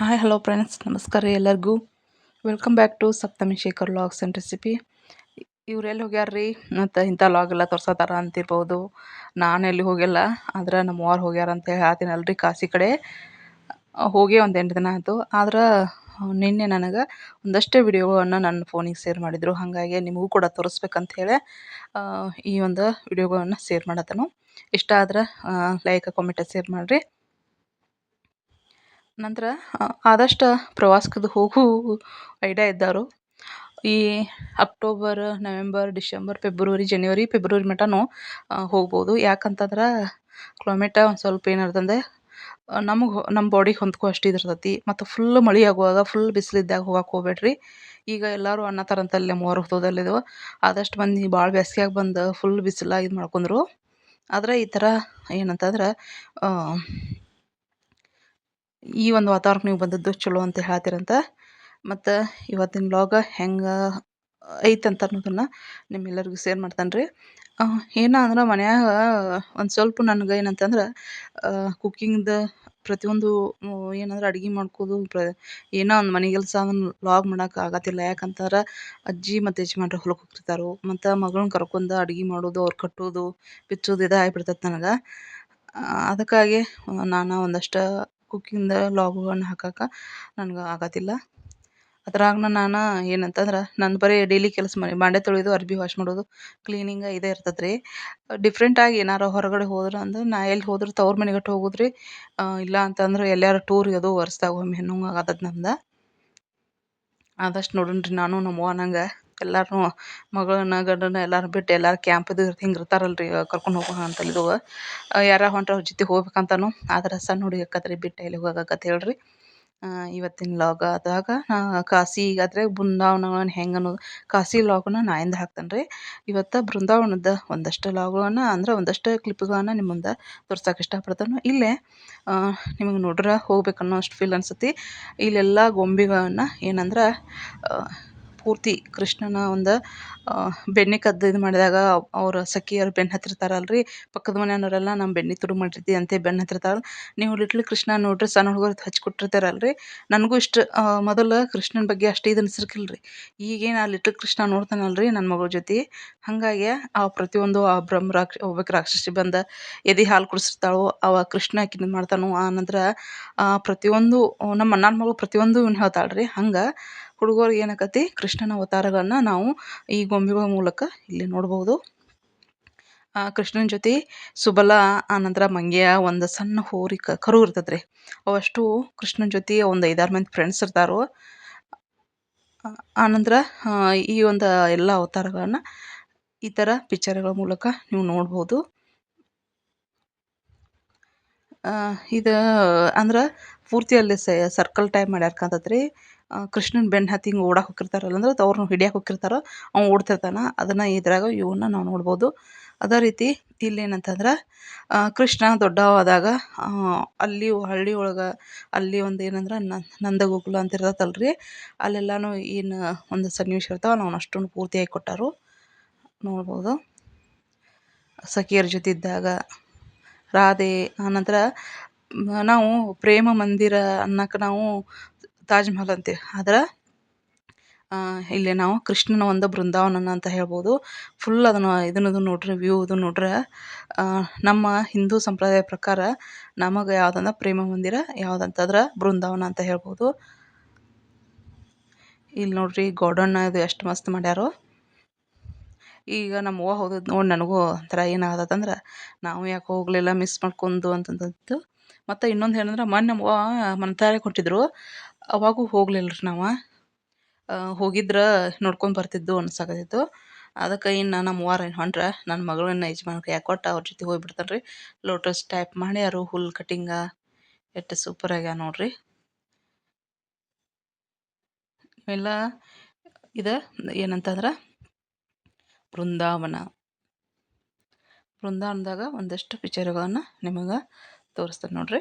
Hi hello friends ನಮಸ್ಕಾರ ರೀ ಎಲ್ಲರಿಗೂ. Welcome back to Saptami Shekhar logs and recipe ಇವರೆಲ್ಲಿ ಹೋಗ್ಯಾರ ರೀ? ಮತ್ತು ಇಂಥ ಲಾಗ್ ಎಲ್ಲ ತೋರ್ಸತ್ತಾರ ಅಂತಿರ್ಬೋದು. ನಾನು ಎಲ್ಲಿ ಹೋಗಿಲ್ಲ, ಆದ್ರೆ ನಮ್ಮ ಅವ್ರು ಹೋಗ್ಯಾರ ಅಂತ ಹೇಳ್ತೀನಲ್ಲ ರೀ ಕಾಸಿ ಕಡೆ. ಹೋಗಿ ಒಂದು ಎಂಟು ದಿನ ಆಯಿತು. ಆದ್ರೆ ನಿನ್ನೆ ನನಗೆ ಒಂದಷ್ಟೇ ವಿಡಿಯೋಗಳನ್ನು ನನ್ನ ಫೋನಿಗೆ ಶೇರ್ ಮಾಡಿದರು. ಹಾಗಾಗಿ ನಿಮಗೂ ಕೂಡ ತೋರಿಸ್ಬೇಕಂತ ಹೇಳಿ ಈ ಒಂದು ವಿಡಿಯೋಗಳನ್ನು ಶೇರ್ ಮಾಡತ್ತನು. ಇಷ್ಟ ಆದ್ರೆ ಲೈಕ್ ಕಾಮೆಂಟ್ ಶೇರ್ ಮಾಡಿರಿ. ನಂತರ ಆದಷ್ಟು ಪ್ರವಾಸಕ್ಕದು ಹೋಗು ಐಡಿಯಾ ಇದ್ದಾರೋ. ಈ October, November, December, February, January, February ಮಟನೂ ಹೋಗ್ಬೋದು. ಯಾಕಂತಂದ್ರೆ ಕ್ಲೈಮೇಟ ಒಂದು ಸ್ವಲ್ಪ ಏನಿರ್ತಂದೆ ನಮಗೆ ನಮ್ಮ ಬಾಡಿಗೆ ಹೊಂದ್ಕೋ ಅಷ್ಟು ಇದಿರ್ತೈತಿ. ಮತ್ತು ಫುಲ್ ಮಳೆ ಆಗುವಾಗ ಫುಲ್ ಬಿಸಿಲಿದ್ದಾಗ ಹೋಗಕ್ಕೆ ಹೋಗ್ಬೇಡ್ರಿ. ಈಗ ಎಲ್ಲರೂ ಅನ್ನತ್ತಾರಂತಲ್ಲೇ ಮೂವರು ಹೋದಲ್ಲಿದು ಆದಷ್ಟು ಮಂದಿ ಭಾಳ ಬೇಸ್ಗ್ಯಾಗ ಬಂದು ಫುಲ್ ಬಿಸಿಲಾಗಿ ಇದು ಮಾಡ್ಕೊಂಡ್ರು ಆದರೆ ಈ ಥರ ಏನಂತಂದ್ರೆ ಈ ಒಂದು ವಾತಾವರಣಕ್ಕೆ ನೀವು ಬಂದದ್ದು ಚಲೋ ಅಂತ ಹೇಳ್ತೀರಂತ. ಮತ್ತು ಇವತ್ತಿನ ಲಾಗ ಹೆಂಗೆ ಐತಂತ ಅನ್ನೋದನ್ನು ನಿಮ್ಮೆಲ್ಲರಿಗೂ ಶೇರ್ ಮಾಡ್ತಾನೆ ರೀ. ಏನ ಅಂದ್ರೆ ಮನ್ಯಾಗ ಒಂದು ಸ್ವಲ್ಪ ನನಗೆ ಏನಂತಂದ್ರೆ ಕುಕ್ಕಿಂಗ್ದು ಪ್ರತಿಯೊಂದು ಏನಂದ್ರೆ ಅಡುಗೆ ಮಾಡ್ಕೋದು, ಪ್ರ, ಏನೋ ಒಂದು ಮನೆ ಕೆಲಸ ಲಾಗ್ ಮಾಡೋಕೆ ಆಗತ್ತಿಲ್ಲ. ಯಾಕಂತಂದ್ರೆ ಅಜ್ಜಿ ಮತ್ತು ಯಜಮಾನ್ರು ಹೊಲಕ್ಕೆ ಹೋಗ್ತಿರ್ತಾರೆ. ಮತ್ತು ಮಗಳನ್ನ ಕರ್ಕೊಂಡು ಅಡುಗೆ ಮಾಡೋದು, ಅವ್ರು ಕಟ್ಟೋದು, ಬಿಚ್ಚೋದು ಇದು ಆಗ್ಬಿಡ್ತೈತೆ ನನಗೆ. ಅದಕ್ಕಾಗಿ ನಾನು ಒಂದಷ್ಟು ಕುಕ್ಕಿಂಗ್ದ ಲಾಗುಗಳನ್ನ ಹಾಕಕ್ಕೆ ನನ್ಗೆ ಆಗತ್ತಿಲ್ಲ ಅದ್ರಾಗ ನಾನು ಏನಂತಂದ್ರೆ ನಂದು ಬರೀ ಡೈಲಿ ಕೆಲಸ ಮಾಡಿ, ಬಾಂಡೆ ತೊಳೆಯೋದು ಅರ್ಬಿ ವಾಶ್ ಮಾಡೋದು ಕ್ಲೀನಿಂಗ ಇದೇ ಇರ್ತದೆ ರೀ ಡಿಫ್ರೆಂಟಾಗಿ ಏನಾರ ಹೊರಗಡೆ ಹೋದ್ರೆ ಅಂದ್ರೆ, ನಾ ಎಲ್ಲಿ ಹೋದ್ರೆ ತವ್ರ ಮನೆಗಟ್ಟು ಹೋಗೋದು ಇಲ್ಲ ಅಂತಂದ್ರೆ ಎಲ್ಲಾರ ಟೂರಿಗೆ ಅದು ವರ್ಷದಾಗ ಒಮ್ಮೆ ಹೆಣ್ಣು ಆಗತ್ತದ ನಮ್ದು. ಆದಷ್ಟು ರೀ ನಾನು ನಮ್ಮವ್ವ ನಂಗೆ. ಎಲ್ಲರೂ ಮಗಳನ್ನ, ಗಂಡನ್ನ ಎಲ್ಲಾರು ಬಿಟ್ಟು ಎಲ್ಲಾರು ಕ್ಯಾಂಪ್ ಇದು ಹಿಂಗೆ ಇರ್ತಾರಲ್ರಿ ಕರ್ಕೊಂಡು ಹೋಗೋ ಅಂತಲ್ಲಿದು ಯಾರ ಹೊಂಟ್ರ ಅವ್ರ ಜೊತೆ ಹೋಗ್ಬೇಕಂತನೂ. ಆದ್ರೆ ಸಣ್ಣ ಹುಡುಗಿ ಬಿಟ್ಟು ಎಲ್ಲಿ ಹೋಗಕತ್ತೆ ಹೇಳ್ರಿ. ಇವತ್ತಿನ ಲಾಗ್ ಆದಾಗ ನಾ ಕಾಶಿ ಆದರೆ ಬೃಂದಾವನಗಳನ್ನು ಹೆಂಗೆ ಅನ್ನೋದು ಕಾಶಿ ಲಾಗನ್ನ ನಾಯಿಂದ ಹಾಕ್ತೇನೆ ರೀ ಇವತ್ತು ಬೃಂದಾವನದ ಒಂದಷ್ಟು ಲಾಗ್ಗಳನ್ನು ಅಂದ್ರೆ ಒಂದಷ್ಟು ಕ್ಲಿಪ್ಗಳನ್ನು ನಿಮ್ಮ ಮುಂದೆ ತೋರ್ಸಕ್ಕೆ ಇಷ್ಟಪಡ್ತಾನೆ. ಇಲ್ಲೇ ನಿಮಗೆ ನೋಡ್ರೆ ಹೋಗ್ಬೇಕನ್ನೋ ಅಷ್ಟು ಫೀಲ್ ಅನ್ಸತಿ. ಇಲ್ಲೆಲ್ಲ ಗೊಂಬೆಗಳನ್ನು ಏನಂದ್ರೆ ಪೂರ್ತಿ ಕೃಷ್ಣನ ಒಂದು ಬೆಣ್ಣೆ ಕದ್ದು ಇದು ಮಾಡಿದಾಗ ಅವ್ರ ಸಖಿಯರು ಬೆನ್ನು ಹತ್ತಿರ್ತಾರಲ್ರಿ, ಪಕ್ಕದ ಮನೆಯವರೆಲ್ಲ ನಮ್ಮ ಬೆಣ್ಣೆ ತುಡು ಮಾಡಿರ್ತಿ ಅಂತ ಬೆನ್ನು ಹತ್ತಿರ್ತಾರಲ್ಲ ನೀವು ಲಿಟ್ಲ್ ಕೃಷ್ಣ ನೋಡ್ರಿ, ಸಣ್ಣ ಹುಡುಗರು ಹಚ್ಕೊಟ್ಟಿರ್ತಾರಲ್ರಿ ನನಗೂ ಇಷ್ಟು ಮೊದಲು ಕೃಷ್ಣನ ಬಗ್ಗೆ ಅಷ್ಟು ಇದು ಅನ್ಸಿರ್ಕಿಲ್ಲ ರೀ ಈಗೇನು ಆ ಲಿಟ್ಲ್ ಕೃಷ್ಣ ನೋಡ್ತಾನಲ್ರಿ ನನ್ನ ಮಗಳ ಜೊತೆ. ಹಾಗಾಗಿ ಆ ಪ್ರತಿಯೊಂದು ಆ ಬ್ರಹ್ಮ ರಾಕ್ಷ ಒಬ್ಬಕ್ಕೆ ರಾಕ್ಷಸಿ ಬಂದ ಎದೆ ಹಾಲು ಕುಡಿಸಿರ್ತಾಳೋ, ಅವ ಕೃಷ್ಣ ಆಕಿನ ಮಾಡ್ತಾನೋ ಆ ನಂತರ ಪ್ರತಿಯೊಂದು, ನಮ್ಮ ಅಣ್ಣನ ಮಗಳು ಪ್ರತಿಯೊಂದು ಇವ್ನು ಹೇಳ್ತಾಳೆ ರೀ ಹಂಗೆ ಹುಡುಗರಿಗೆ ಏನಾಕತಿ ಕೃಷ್ಣನ ಅವತಾರಗಳನ್ನ ನಾವು ಈ ಗೊಂಬೆಗಳ ಮೂಲಕ ಇಲ್ಲಿ ನೋಡ್ಬೋದು. ಕೃಷ್ಣನ ಜೊತೆ ಸುಬಲ, ಆನಂತರ ಮಂಗ್ಯ ಒಂದು ಸಣ್ಣ ಹೋರಿ ಕರು ಇರ್ತದ್ರಿ. ಅವಷ್ಟು ಕೃಷ್ಣನ ಜೊತೆ ಒಂದು ಐದಾರು ಮಂದಿ ಫ್ರೆಂಡ್ಸ್ ಇರ್ತಾರೋ. ಆನಂತರ ಈ ಒಂದು ಎಲ್ಲ ಅವತಾರಗಳನ್ನ ಈ ಥರ ಪಿಕ್ಚರ್ಗಳ ಮೂಲಕ ನೀವು ನೋಡ್ಬೋದು. ಇದು, ಅಂದ್ರೆ ಪೂರ್ತಿ ಅಲ್ಲಿ ಸರ್ಕಲ್ ಟೈಪ್ ಮಾಡ್ಯಾರ ಕಾಂತೈತೆ ರೀ ಕೃಷ್ಣನ ಬೆನ್ನು ಹತ್ತಿ ಹಿಂಗೆ ಓಡಕ್ಕೆ ಹೋಗಿರ್ತಾರಲ್ಲ ಅಂದ್ರೆ ಅವ್ರನ್ನ ಹಿಡಿಯಕ್ಕೆ ಹೋಗಿರ್ತಾರ ಅವ್ನು ಓಡ್ತಿರ್ತಾನೆ. ಅದನ್ನು ಇದ್ರಾಗ ಇವನ್ನ ನಾವು ನೋಡ್ಬೋದು. ಅದೇ ರೀತಿ ಇಲ್ಲೇನಂತಂದ್ರೆ ಏನಂತಂದ್ರೆ ಕೃಷ್ಣ ದೊಡ್ಡವಾದಾಗ ಅಲ್ಲಿ ಹಳ್ಳಿ ಒಳಗೆ ಅಲ್ಲಿ ಒಂದು ಏನಂದ್ರೆ ನಂದಗೋಕುಲ ಅಂತ ಇರ್ತೈತಲ್ರಿ. ಅಲ್ಲೆಲ್ಲನೂ ಏನು ಒಂದು ಸನ್ನಿವೇಶ ಇರ್ತಾವೆ. ನಾವು ಅಷ್ಟೊಂದು ಪೂರ್ತಿಯಾಗಿ ಕೊಟ್ಟಾರು. ನೋಡ್ಬೋದು. ಸಖಿಯರ ಜೊತೆ ಇದ್ದಾಗ, ರಾಧೆ ಆನಂತರ ನಾವು ಪ್ರೇಮ ಮಂದಿರ ಅನ್ನಕ್ಕೆ ನಾವು ತಾಜ್ ಮಹಲ್ ಅಂತೀವಿ ಆದ್ರೆ ಇಲ್ಲಿ ನಾವು ಕೃಷ್ಣನ ಒಂದು ಬೃಂದಾವನ ಅಂತ ಹೇಳ್ಬೋದು. ಫುಲ್ ಅದನ್ನು ಇದನ್ನದು ನೋಡ್ರಿ ವ್ಯೂ ಅದು ನೋಡ್ರೆ ನಮ್ಮ ಹಿಂದೂ ಸಂಪ್ರದಾಯ ಪ್ರಕಾರ ನಮಗೆ ಯಾವುದಂದ್ರೆ ಪ್ರೇಮ ಮಂದಿರ, ಯಾವುದಂತಂದ್ರೆ ಬೃಂದಾವನ ಅಂತ ಹೇಳ್ಬೋದು. ಇಲ್ಲಿ ನೋಡ್ರಿ ಗಾರ್ಡನ್ ಇದು ಎಷ್ಟು ಮಸ್ತ್ ಮಾಡ್ಯಾರೋ. ಈಗ ನಮ್ಮ ಅವ್ವ ಹೋದದ್ದು ನೋಡಿ ನನಗೂ ಒಂಥರ ಏನಾಗತ್ತಂದ್ರೆ ನಾವು ಯಾಕೆ ಹೋಗಲಿಲ್ಲ ಮಿಸ್ ಮಾಡ್ಕೊಂಡು ಅಂತಂದದ್ದು. ಮತ್ತು ಇನ್ನೊಂದು ಏನಂದ್ರೆ, ಮೊನ್ನೆ ನಮ್ಮ ಅವ್ವ ಮಂತ್ರಾಲಯಕ್ಕೆ ಹೊಂಟಿದ್ರು ಅವಾಗೂ ಹೋಗ್ಲಿಲ್ಲ ರೀ ನಾವು ಹೋಗಿದ್ರೆ ನೋಡ್ಕೊಂಡು ಬರ್ತಿದ್ದು ಅನ್ಸಕತ್ತಿತ್ತು. ಅದಕ್ಕೆ ಇನ್ನು ನಮ್ಮ ಏನು ಹೊಂಡ್ರೆ ನನ್ನ ಮಗಳನ್ನ ಯಜಮಾನ ಕೈಯಾಗ ಕೊಟ್ಟು ಅವ್ರ ಜೊತೆ ಹೋಗ್ಬಿಡ್ತಾನೆ ರೀ ಲೋಟಸ್ ಟೈಪ್ ಮಾಡ್ಯಾರು, ಹುಲ್ ಕಟಿಂಗ ಎಷ್ಟು ಸೂಪರ್ ಆಗ್ಯಾವ ನೋಡ್ರಿ. ಇವೆಲ್ಲ ಇದು ಏನಂತಂದ್ರೆ ಬೃಂದಾವನ ಬೃಂದಾವನದಾಗ ಒಂದಷ್ಟು ಪಿಕ್ಚರ್ಗಳನ್ನು ನಿಮಗೆ ತೋರಿಸ್ತೇನೆ ನೋಡ್ರಿ.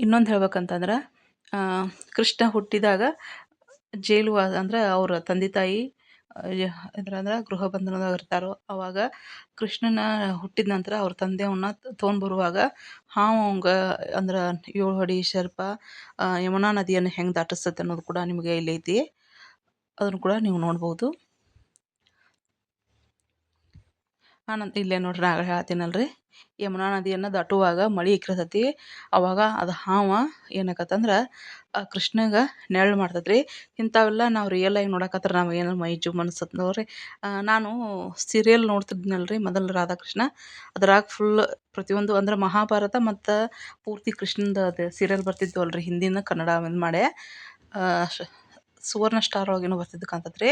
ಇನ್ನೊಂದು ಹೇಳ್ಬೇಕಂತಂದ್ರೆ ಕೃಷ್ಣ ಹುಟ್ಟಿದಾಗ ಜೈಲು ಅಂದ್ರೆ ಅವರ ತಂದೆ ತಾಯಿ ಅಂದ್ರೆ ಗೃಹ ಬಂಧನದಾಗ ಇರ್ತಾರೋ, ಅವಾಗ ಕೃಷ್ಣನ ಹುಟ್ಟಿದ ನಂತರ ಅವ್ರ ತಂದೆ ಅವನ್ನ ತೊಗೊಂಬರುವಾಗ ಹಾವು ಅವಂಗ ಅಂದ್ರೆ ಏಳು ಹೊಡಿ ಶರ್ಪ ಯಮುನಾ ನದಿಯನ್ನು ಹೆಂಗೆ ದಾಟಿಸ್ತೈತೆ ಅನ್ನೋದು ಕೂಡ ನಿಮಗೆ ಇಲ್ಲಿ ಐತಿ. ಅದನ್ನು ಕೂಡ ನೀವು ನೋಡ್ಬೋದು. ಆನಂತ ಇಲ್ಲೇ ನೋಡ್ರಿ ನಾ ಹೇಳ್ತೀನಲ್ರಿ. ಯಮುನಾ ನದಿಯನ್ನು ದಾಟುವಾಗ ಮಳೆ ಇಕ್ಕಿರ್ತೈತಿ ಅವಾಗ ಅದು ಹಾವ ಏನಾಕತ್ತಂದ್ರೆ ಕೃಷ್ಣಗೆ ನೆರಳು ಮಾಡ್ತೈತೆ ರೀ ಇಂಥವೆಲ್ಲ ನಾವು ರಿಯಲ್ ಆಗಿ ನೋಡಕತ್ರ ನಾವು ಏನಾರ ಮೈ ಜುಮ್ ನಾನು ಸೀರಿಯಲ್ ನೋಡ್ತಿದ್ನಲ್ಲ ರೀ ಮೊದಲು ರಾಧಾಕೃಷ್ಣ. ಅದ್ರಾಗ ಫುಲ್ ಪ್ರತಿಯೊಂದು ಅಂದ್ರೆ ಮಹಾಭಾರತ ಮತ್ತು ಪೂರ್ತಿ ಕೃಷ್ಣಂದು ಅದು ಸೀರಿಯಲ್ ಬರ್ತಿದ್ವು ಅಲ್ರಿ ಹಿಂದಿನ ಕನ್ನಡ ಇದು ಮಾಡೇ. ಸುವರ್ಣ ಸ್ಟಾರ್ ಒಳಗೇನೋ ಬರ್ತಿದ್ದು ಕಾಣ್ತೈತೆ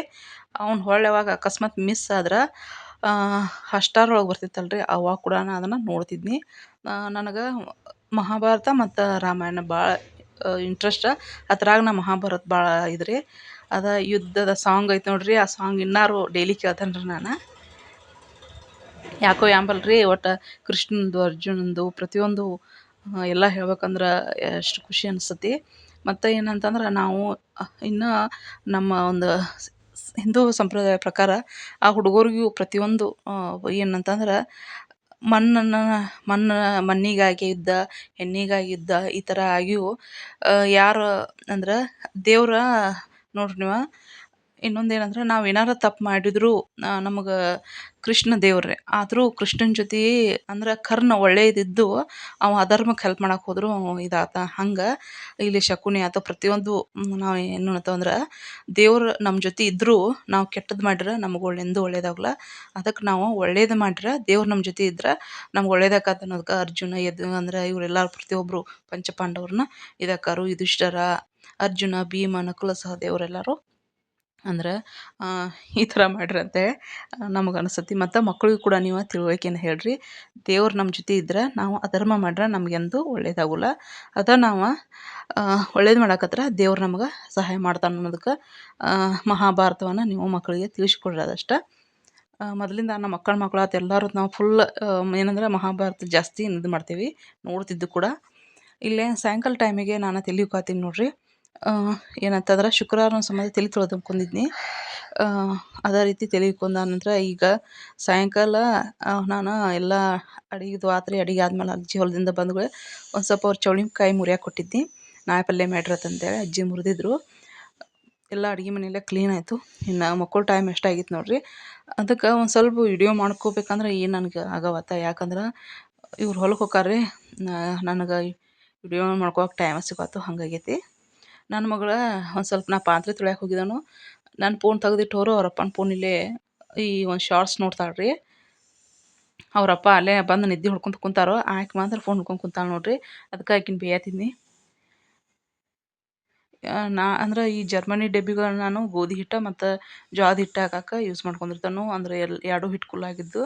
ಅವ್ನು ಹೊಳ್ಳಿ ಯಾವಾಗ ಅಕಸ್ಮಾತ್ ಮಿಸ್ ಆದ್ರೆ ಹಾಟ್ಸ್ಟಾರ್ ಒಳಗೆ ಬರ್ತಿತ್ತಲ್ಲ ರೀ ಅವಾಗ ಕೂಡ ನಾ ಅದನ್ನು ನೋಡ್ತಿದ್ನಿ. ನನಗೆ ಮಹಾಭಾರತ ಮತ್ತು ರಾಮಾಯಣ ಭಾಳ ಇಂಟ್ರೆಸ್ಟ ಅದ್ರಾಗ ನಾ ಮಹಾಭಾರತ ಭಾಳ ಇದು ರೀ ಅದು ಯುದ್ಧದ ಸಾಂಗ್ ಐತೆ ನೋಡಿರಿ, ಆ ಸಾಂಗ್ ಇನ್ನಾರು ಡೈಲಿ ಕೇಳ್ತೇನೆ ರೀ ನಾನು. ಯಾಕೋ ಯಾಂಬಲ್ ಒಟ್ಟು ಕೃಷ್ಣಂದು, ಅರ್ಜುನಂದು, ಪ್ರತಿಯೊಂದು ಎಲ್ಲ ಹೇಳ್ಬೇಕಂದ್ರೆ ಎಷ್ಟು ಖುಷಿ ಅನಿಸ್ತತಿ ಮತ್ತು ಏನಂತಂದ್ರೆ ನಾವು, ಇನ್ನೂ ನಮ್ಮ ಒಂದು ಹಿಂದೂ ಸಂಪ್ರದಾಯ ಪ್ರಕಾರ ಆ ಹುಡುಗರಿಗೂ ಪ್ರತಿಯೊಂದು ಏನಂತಂದ್ರೆ ಮಣ್ಣನ್ನು ಮಣ್ಣು ಮಣ್ಣಿಗಾಗಿ ಇದ್ದ ಹೆಣ್ಣಿಗಾಗಿ ಇದ್ದ ಈ ಥರ ಆಗಿಯೂ ಯಾರು ಅಂದ್ರೆ ದೇವ್ರ ನೋಡ್ರಿ ನೀವು ಇನ್ನೊಂದು ಏನಂದ್ರೆ ನಾವು ಏನಾರ ತಪ್ಪು ಮಾಡಿದರೂ ನಮಗೆ ಕೃಷ್ಣ ದೇವ್ರೇ. ಆದರೂ ಕೃಷ್ಣನ ಜೊತೆ ಅಂದ್ರೆ ಕರ್ಣ ಒಳ್ಳೇದಿದ್ದು, ಅವ ಅಧರ್ಮಕ್ಕೆ ಹೆಲ್ಪ್ ಮಾಡಕ್ಕೆ ಹೋದರೂ ಇದಾತ. ಹಂಗೆ ಇಲ್ಲಿ ಶಕುನಿ ಆತ ಪ್ರತಿಯೊಂದು ನಾವು ಏನು ಅಂದ್ರೆ ದೇವ್ರು ನಮ್ಮ ಜೊತೆ ಇದ್ದರೂ ನಾವು ಕೆಟ್ಟದ್ದು ಮಾಡಿದ್ರೆ ನಮ್ಗೆ ಒಳ್ಳೆಯದು ಎಂದೂ ಒಳ್ಳೇದಾಗಲ್ಲ ಅದಕ್ಕೆ ನಾವು ಒಳ್ಳೇದು ಮಾಡಿದ್ರೆ ದೇವ್ರು ನಮ್ಮ ಜೊತೆ ಇದ್ರೆ ನಮ್ಗೆ ಒಳ್ಳೇದಾಕತ್ತೆ ಅನ್ನೋದಕ್ಕೆ ಅರ್ಜುನ ಎದ್ದು ಅಂದ್ರೆ ಇವರೆಲ್ಲ ಪ್ರತಿಯೊಬ್ಬರು ಪಂಚಪಾಂಡವ್ರನ್ನ ಇದಕ್ಕಾರು ಯುಧಿಷ್ಠಿರ, ಅರ್ಜುನ ಭೀಮ ನಕುಲ ಸಹದೇವರೆಲ್ಲರೂ ಅಂದ್ರೆ ಈ ಥರ ಮಾಡ್ರಿ ಅಂತೇಳಿ ನಮಗೆ ಅನಿಸ್ತತಿ ಮತ್ತು ಮಕ್ಳಿಗೂ ಕೂಡ ನೀವು ತಿಳುವಳಿಕೆನ ಹೇಳ್ರಿ. ದೇವ್ರು ನಮ್ಮ ಜೊತೆ ಇದ್ರೆ ನಾವು ಅಧರ್ಮ ಮಾಡ್ರೆ ನಮಗೆಂದು ಒಳ್ಳೇದಾಗೋಲ್ಲ. ಅದ ನಾವು ಒಳ್ಳೇದು ಮಾಡಕತ್ರ ದೇವ್ರು ನಮ್ಗೆ ಸಹಾಯ ಮಾಡ್ತಾನೆ ಅನ್ನೋದಕ್ಕೆ ಮಹಾಭಾರತವನ್ನು ನೀವು ಮಕ್ಕಳಿಗೆ ತಿಳಿಸ್ಕೊಡ್ರಿ ಅದಷ್ಟ ಮೊದಲಿಂದ ನಮ್ಮ ಮಕ್ಕಳ ಮಕ್ಕಳು ಆತು ಎಲ್ಲರೂ ನಾವು ಫುಲ್ ಏನಂದ್ರೆ ಮಹಾಭಾರತ ಜಾಸ್ತಿ ಇದು ಮಾಡ್ತೀವಿ, ನೋಡ್ತಿದ್ದು ಕೂಡ. ಇಲ್ಲೇ ಸಾಯಂಕಾಲ ಟೈಮಿಗೆ ನಾನು ತಲೆ ಉಕ್ಕಾತೀನಿ ನೋಡ್ರಿ. ಏನಂತಂದ್ರೆ ಶುಕ್ರವಾರ ಸಂಬಂಧ ತಲೆ ತೊಳ್ಕೊಂದಿದ್ನಿ ಅದೇ ರೀತಿ ತಲೆ ಉಕ್ಕೊಂಡ ನಂತರ ಈಗ ಸಾಯಂಕಾಲ ನಾನು ಎಲ್ಲ ಅಡಿಗೆದು ಆತ್ರಿ ಅಡಿಗೆ ಆದ್ಮೇಲೆ ಅಜ್ಜಿ ಹೊಲದಿಂದ ಬಂದ್ಗಳು ಒಂದು ಸ್ವಲ್ಪ ಅವ್ರು ಚೌಳಿಕಾಯಿ ಮುರಿಯಾಕೆ ಕೊಟ್ಟಿದ್ದೆ ನಾಯಿ ಪಲ್ಯ ಮಾಡ್ರಿ ಅಂತಂದೇಳಿ ಅಜ್ಜಿ ಮುರಿದಿದ್ರು. ಎಲ್ಲ ಅಡುಗೆ ಮನೆಯೆಲ್ಲ ಕ್ಲೀನ್ ಆಯಿತು. ಇನ್ನು ಮಕ್ಕಳು ಟೈಮ್ ಎಷ್ಟಾಗಿತ್ತು ನೋಡ್ರಿ. ಅದಕ್ಕೆ ಒಂದು ಸ್ವಲ್ಪ ವಿಡಿಯೋ ಮಾಡ್ಕೋಬೇಕಂದ್ರೆ ಏನು ನನಗೆ ಆಗವತ್ತ? ಯಾಕಂದ್ರೆ ಇವ್ರು ಹೊಲಕ್ಕೆ ಹೋಕಾರ್ರಿ ನನಗೆ ವಿಡಿಯೋ ಮಾಡ್ಕೊಳಕ್ಕೆ ಟೈಮ ಸಿಗತ್ತು ಹಾಗಾಗೈತಿ. ನನ್ನ ಮಗಳ ಒಂದು ಸ್ವಲ್ಪ ನಾ ಪಾತ್ರೆ ತೊಳ್ಯಾಕೆ ಹೋಗಿದ್ದನು ನನ್ನ ಫೋನ್ ತೆಗೆದಿಟ್ಟವರು ಅವ್ರ ಅಪ್ಪನ ಫೋನ್ ಇಲ್ಲೇ ಈ ಒಂದು ಶಾರ್ಟ್ಸ್ ನೋಡ್ತಾಳ್ರಿ. ಅವರಪ್ಪ ಅಲ್ಲೇ ಬಂದು ನಿದ್ದೆ ಹೊಡ್ಕೊಂತ ಕುಂತಾರೋ, ಆಕೆ ಮಾತ್ರ ಫೋನ್ ಹುಡ್ಕೊಂಡು ಕುಂತಾಳೆ ನೋಡ್ರಿ. ಅದಕ್ಕೆ ಆಕಿನ ಬೇಯತಿದ್ನಿ. ನಾ ಅಂದ್ರೆ ಈ ಜರ್ಮನಿ ಡಬ್ಬಿಗಳನ್ನ ನಾನು ಗೋಧಿ ಹಿಟ್ಟು ಮತ್ತು ಜೋಳದ ಹಿಟ್ಟು ಹಾಕಕ್ಕೆ ಯೂಸ್ ಮಾಡ್ಕೊಂಡಿರ್ತಾನು. ಅಂದ್ರೆ ಎಲ್, ಎರಡೂ ಹಿಟ್ಟು ಕುಲಾಗಿದ್ದು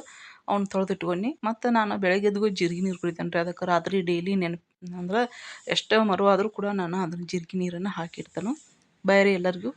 ಅವ್ನ ತೊಳ್ದು ಇಟ್ಕೊಂಡಿ ಮತ್ತು ನಾನು ಬೆಳಗ್ಗೆ ಎದ್ದು ಜೀರ್ಗೆ ನೀರು ಕುಡಿತೇನೆ ರೀ ಅದಕ್ಕೆ ರಾತ್ರಿ ಡೈಲಿ ನೆನಪು, ಅಂದ್ರೆ ಎಷ್ಟೇ ಆದರೂ ಕೂಡ ನಾನು ಅದನ್ನ ಜೀರ್ಗೆ ನೀರನ್ನು ಹಾಕಿಡ್ತೇನೆ. ಬಾಯ್ ರೀ ಎಲ್ಲರಿಗೂ.